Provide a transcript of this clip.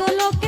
todo